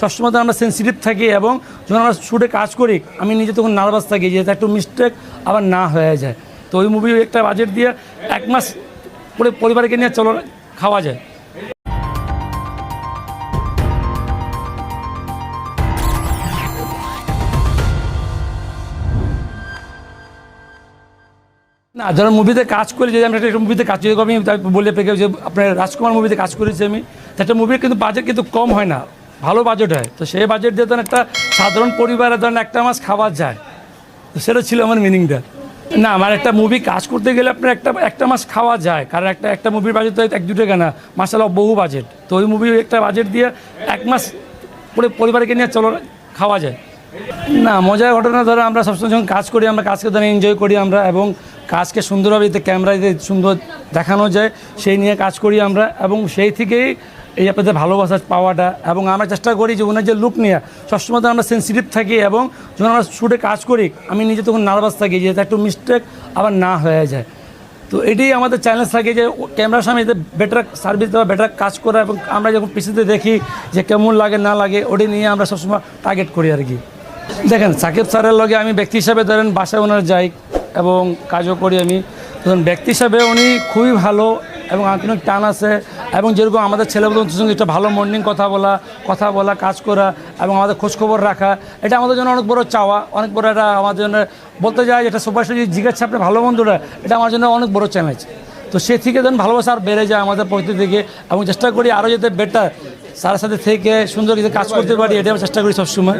সবসময় আমরা সেন্সিটিভ থাকি এবং যখন আমরা শ্যুটে কাজ করি, আমি নিজে তখন নার্ভাস থাকি যে একটু মিস্টেক আবার না হয়ে যায়। তো ওই মুভি একটা বাজেট দিয়ে এক মাস পুরো পরিবারকে নিয়ে চলো, খাওয়া যায়। না ধরুন মুভিতে কাজ করি যে আমি একটা মুভিতে কাজ করি আমি বলে পেকে যে আপনার রাজকুমার মুভিতে কাজ করেছি আমি একটা মুভির কিন্তু বাজেট কিন্তু কম হয় না। ভালো বাজেট হয়। তো সেই বাজেট দিয়ে ধরেন একটা সাধারণ পরিবারে ধরেন একটা মাস খাওয়া যায়। তো সেটা ছিল আমার মিনিংটা না, আমার একটা মুভি কাজ করতে গেলে আপনার একটা একটা মাস খাওয়া যায়। কারণ একটা একটা মুভির বাজেট তো এক দু টাকা না মাসাল্লাহ বহু বাজেট তো ওই মুভি একটা বাজেট দিয়ে এক মাস পুরো পরিবারকে নিয়ে চলো, খাওয়া যায়। না, মজার ঘটনা ধরো, আমরা সবসময় যখন কাজ করি, আমরা কাজকে ধরে এনজয় করি আমরা এবং কাজকে সুন্দরভাবে যাতে সুন্দর দেখানো যায়, সেই নিয়ে কাজ করি আমরা এবং সেই থেকেই এই আপনাদের ভালোবাসা পাওয়াটা এবং আমরা চেষ্টা করি যে ওনার যে লুক নিয়ে সবসময় আমরা সেন্সিটিভ থাকি এবং যখন আমরা শ্যুটে কাজ করি, আমি নিজে তখন নার্ভাস থাকি যে একটু মিস্টেক আবার না হয়ে যায়। তো এটাই আমাদের চ্যালেঞ্জ থাকে যে ক্যামেরার সামনে যে বেটার সার্ভিস দেওয়া বেটার কাজ করা এবং আমরা যখন পিসিতে দেখি যে কেমন লাগে, না লাগে ওটাই নিয়ে আমরা সবসময় টার্গেট করি আর কি। দেখেন, সাকিব স্যারের লগে আমি ব্যক্তি হিসাবে ধরেন বাসায় ওনার যাই এবং কাজও করি আমি। ধরুন ব্যক্তি হিসাবে উনি খুবই ভালো এবং আন্তরিক টান আছে এবং যেরকম আমাদের ছেলেদের সঙ্গে একটা ভালো মর্নিং কথা বলা কথা বলা, কাজ করা এবং আমাদের খোঁজখবর রাখা, এটা আমাদের জন্য অনেক বড় চাওয়া, অনেক বড় এটা আমাদের জন্য বলতে যায় যেটা যদি জিজ্ঞাসা আপনি ভালো বন্ধুরা? এটা আমার জন্য অনেক বড় চ্যালেঞ্জ তো সে থেকে ধরুন ভালোবাসা আর বেড়ে যায় আমাদের প্রকৃতি থেকে এবং চেষ্টা করি আরও যাতে বেটার স্যারের সাথে থেকে সুন্দর কিছু কাজ করতে পারি এটা আমি চেষ্টা করি সবসময়।